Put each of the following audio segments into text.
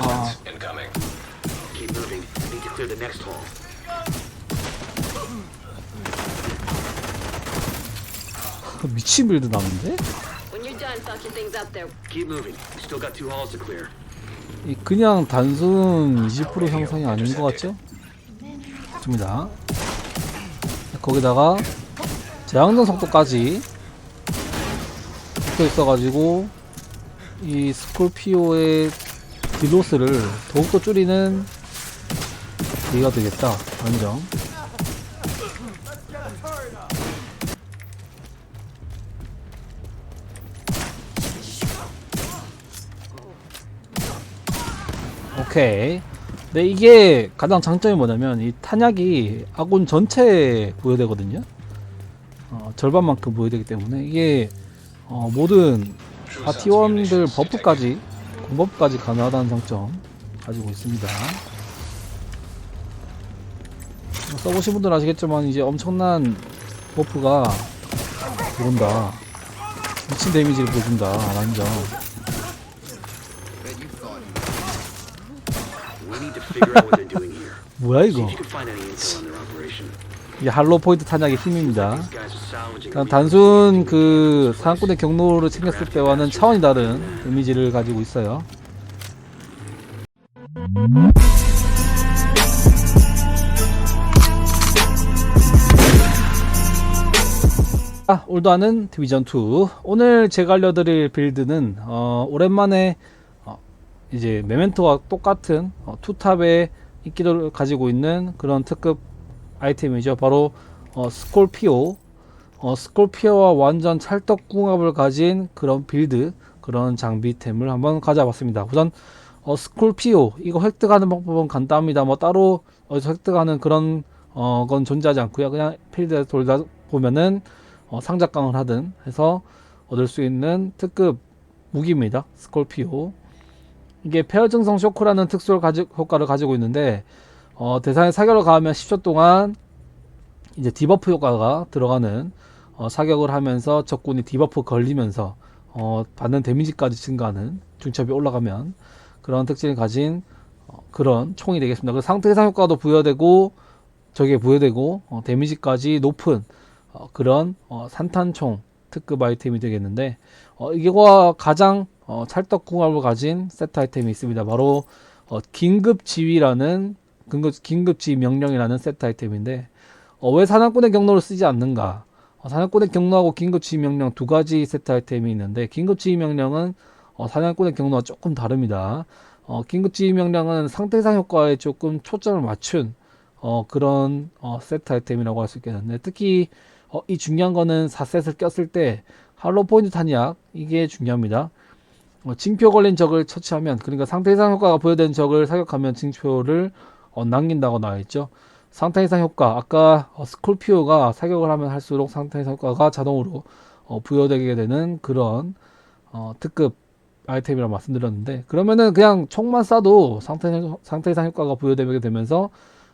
아, Incoming. Keep moving. Need to clear the next hall. 미친 빌드 나오는데? When you're done, fuck your things up there. Keep moving. Still got two halls to clear. 이 그냥 단순 20% 형성이 아닌 것 같죠? 좋습니다. 거기다가 재앙전 속도까지 붙어 있어가지고 이 스콜피오의 딜로스를 더욱더 줄이는 기회가 되겠다. 완전. 오케이. 네, 이게 가장 장점이 뭐냐면 이 탄약이 아군 전체에 부여되거든요. 어, 절반만큼 부여되기 때문에 이게 어, 모든 파티원들 버프까지 공버프까지 가능하다는 장점 가지고 있습니다. 뭐 써보신 분들 아시겠지만 이제 엄청난 버프가 들어온다. 미친 데미지를 보여준다. 라는 점. 뭐야 이거? 이게 할로 포인트 탄약의 힘입니다. 단순 그 사냥꾼의 경로를 챙겼을 때와는 차원이 다른 이미지를 가지고 있어요. 아, 올드하는 디비전 2. 오늘 제가 알려드릴 빌드는 어, 오랜만에 어, 이제 메멘토와 똑같은 어, 투탑의 인기를 가지고 있는 그런 특급 아이템이죠. 바로 어, 스콜피오. 어, 스콜피오와 완전 찰떡궁합을 가진 그런 빌드, 그런 장비템을 한번 가져봤습니다. 우선 어, 스콜피오 이거 획득하는 방법은 간단합니다. 뭐 따로 어디서 획득하는 그런 어, 건 존재하지 않고요. 그냥 필드에 돌다 보면은 어, 상작강을 하든 해서 얻을 수 있는 특급 무기입니다. 스콜피오. 이게 폐허 증성 쇼크라는 특수 가지, 효과를 가지고 있는데 어, 대상에 사격을 가하면 10초 동안 이제 디버프 효과가 들어가는 어, 사격을 하면서 적군이 디버프 걸리면서 어, 받는 데미지까지 증가하는 중첩이 올라가면 그런 특징을 가진 어, 그런 총이 되겠습니다. 그 상태 해상 효과도 부여되고 저게 부여되고 어, 데미지까지 높은 어, 그런 어, 산탄총 특급 아이템이 되겠는데 어, 이게와 가장 어, 찰떡궁합을 가진 세트 아이템이 있습니다. 바로 어, 긴급 지휘라는 긴급, 긴급 지휘 명령이라는 세트 아이템인데 어, 왜 사냥꾼의 경로를 쓰지 않는가? 어, 사냥꾼의 경로하고 긴급 지휘 명령 두 가지 세트 아이템이 있는데 긴급 지휘 명령은 어, 사냥꾼의 경로와 조금 다릅니다. 어, 긴급 지휘 명령은 상태 이상 효과에 조금 초점을 맞춘 어, 그런 어, 세트 아이템이라고 할 수 있겠는데 특히 어, 이 중요한 거는 4셋을 꼈을 때 할로 포인트 탄약 이게 중요합니다. 어, 징표 걸린 적을 처치하면 그러니까 상태 이상 효과가 부여된 적을 사격하면 징표를 어, 남긴다고 나와 있죠. 상태 이상 효과 아까 어, 스콜피오가 사격을 하면 할수록 상태 이상 효과가 자동으로 어, 부여되게 되는 그런 어, 특급 아이템이라고 말씀드렸는데 그러면은 그냥 총만 쏴도 상태 상태 이상 효과가 부여되게 되면서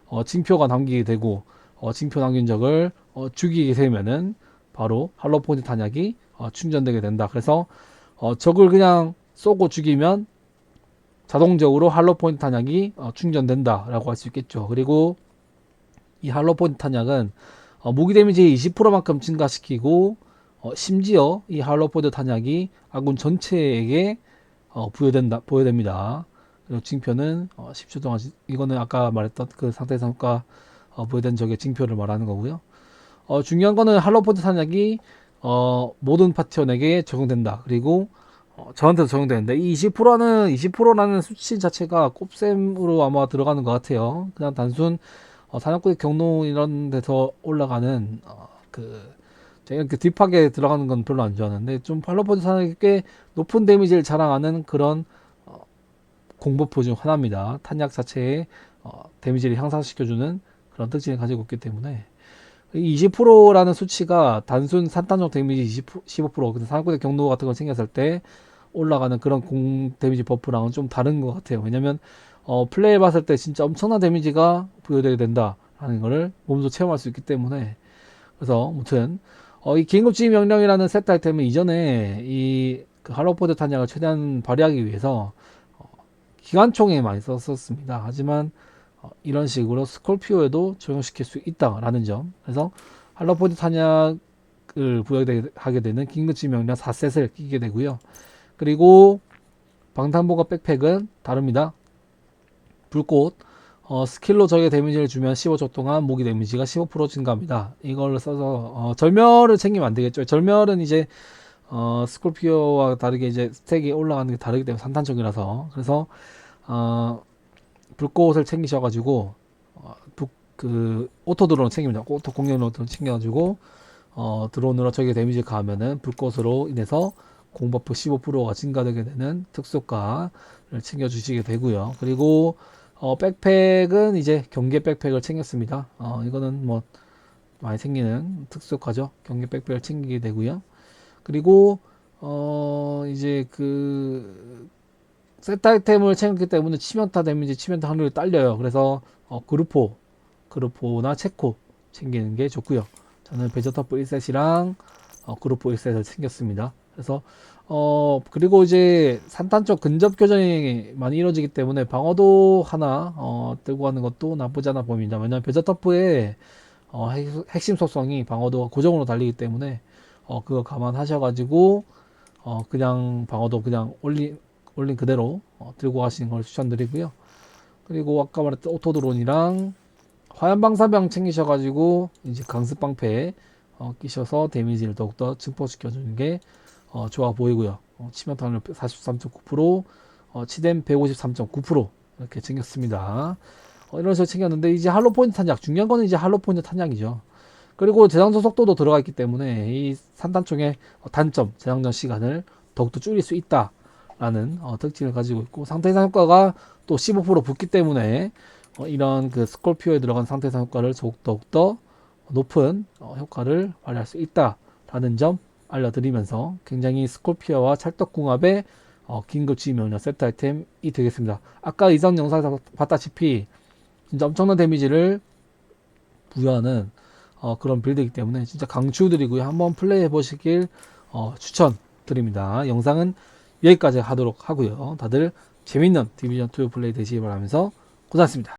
어, 징표가 남기게 되고 어, 징표 남긴 적을 어, 죽이게 되면은 바로 할로 포인트 탄약이 어, 충전되게 된다. 그래서 어, 적을 그냥 쏘고 죽이면 자동적으로 할로 포인트 탄약이 어, 충전된다라고 할 수 있겠죠. 그리고 이 할로 포인트 탄약은 어, 무기 데미지 20%만큼 증가시키고 어, 심지어 이 할로 포인트 탄약이 아군 전체에게 어, 부여된다 부여됩니다. 그리고 징표는 어, 10초 동안 지- 이거는 아까 말했던 그 상태 상과 어, 부여된 적의 징표를 말하는 거고요. 어, 중요한 거는 할로 포인트 탄약이 어, 모든 파티원에게 적용된다. 그리고 어, 저한테도 적용되는데 이 20%라는 20%라는 수치 자체가 꼽셈으로 아마 들어가는 것 같아요. 그냥 단순 어, 사냥꾼의 경로 이런 데서 올라가는 어, 그 제가 이렇게 딥하게 들어가는 건 별로 안 좋아하는데 좀 팔로포드 사냥이 꽤 높은 데미지를 자랑하는 그런 어, 공버프 중 하나입니다. 탄약 자체의 어, 데미지를 향상시켜주는 그런 특징을 가지고 있기 때문에 이 20%라는 수치가 단순 산탄적 데미지 20, 15% 근데 사냥꾼의 경로 같은 거 생겼을 때 올라가는 그런 공 데미지 버프랑은 좀 다른 것 같아요. 왜냐면 어, 플레이 봤을 때 진짜 엄청난 데미지가 부여되게 된다라는 거를 몸소 체험할 수 있기 때문에 그래서 아무튼 어, 이 긴급지휘 명령이라는 세트 아이템은 이전에 이 그 할로포드 탄약을 최대한 발휘하기 위해서 어, 기관총에 많이 썼었습니다. 하지만 어, 이런 식으로 스콜피오에도 적용시킬 수 있다라는 점. 그래서 할로포인트 탄약을 부여하게 되는 긴급지 명령 4셋을 끼게 되고요. 그리고 방탄복합 백팩은 다릅니다. 불꽃 어, 스킬로 적의 데미지를 주면 15초 동안 무기 데미지가 15% 증가합니다. 이걸 써서 어, 절멸을 챙기면 안 되겠죠. 절멸은 이제 어, 스콜피오와 다르게 이제 스택이 올라가는 게 다르기 때문에 산탄총이라서 그래서 어, 불꽃을 챙기셔가지고 어, 북, 그 오토 드론 챙깁니다. 오토 공격 드론 챙겨가지고 어, 드론으로 적의 데미지 가하면은 불꽃으로 인해서 공버프 15%가 증가되게 되는 특수가를 챙겨주시게 되고요. 그리고 어, 백팩은 이제 경계 백팩을 챙겼습니다. 어, 이거는 뭐 많이 생기는 특수가죠. 경계 백팩을 챙기게 되고요. 그리고 어 이제 그 세트 아이템을 챙겼기 때문에 치명타 데미지, 치명타 확률이 딸려요. 그래서 어, 그루포, 그루포나 체코 챙기는 게 좋고요. 저는 베저터프 1셋이랑 어, 그루포 1셋을 챙겼습니다. 그래서 어 그리고 이제 산탄 쪽 근접 교전이 많이 이루어지기 때문에 방어도 하나 어, 들고 가는 것도 나쁘지 않아 보입니다. 왜냐하면 베저터프의 어, 핵- 핵심 속성이 방어도가 고정으로 달리기 때문에 어, 그거 감안하셔가지고 어, 그냥 방어도 그냥 올린 올린 그대로 어, 들고 가시는 걸 추천드리고요. 그리고 아까 말했던 오토드론이랑 화염방사병 챙기셔가지고 이제 강습방패 어, 끼셔서 데미지를 더욱더 증폭시켜주는 게 어, 좋아 보이고요. 어, 치명 타율 43.9%, 어, 치뎀 153.9% 이렇게 챙겼습니다. 어, 이런 식으로 챙겼는데 이제 할로 포인트 탄약 중요한 거는 이제 할로 포인트 탄약이죠. 그리고 재장전 속도도 들어가 있기 때문에 이 산탄총의 어, 단점 재장전 시간을 더욱더 줄일 수 있다라는 어, 특징을 가지고 있고 상태 이상 효과가 또 15% 붙기 때문에 어, 이런 그 스콜피오에 들어간 상태 이상 효과를 더욱- 더욱더 높은 어, 효과를 발휘할 수 있다라는 점 알려드리면서 굉장히 스콜피오와 찰떡궁합의 어, 긴급 지명령 세트 아이템이 되겠습니다. 아까 이전 영상에서 봤다시피 진짜 엄청난 데미지를 부여하는 어, 그런 빌드이기 때문에 진짜 강추드리고요. 한번 플레이해 보시길 어, 추천드립니다. 영상은 여기까지 하도록 하고요. 다들 재밌는 디비전2 플레이 되시기 바라면서 고생하셨습니다.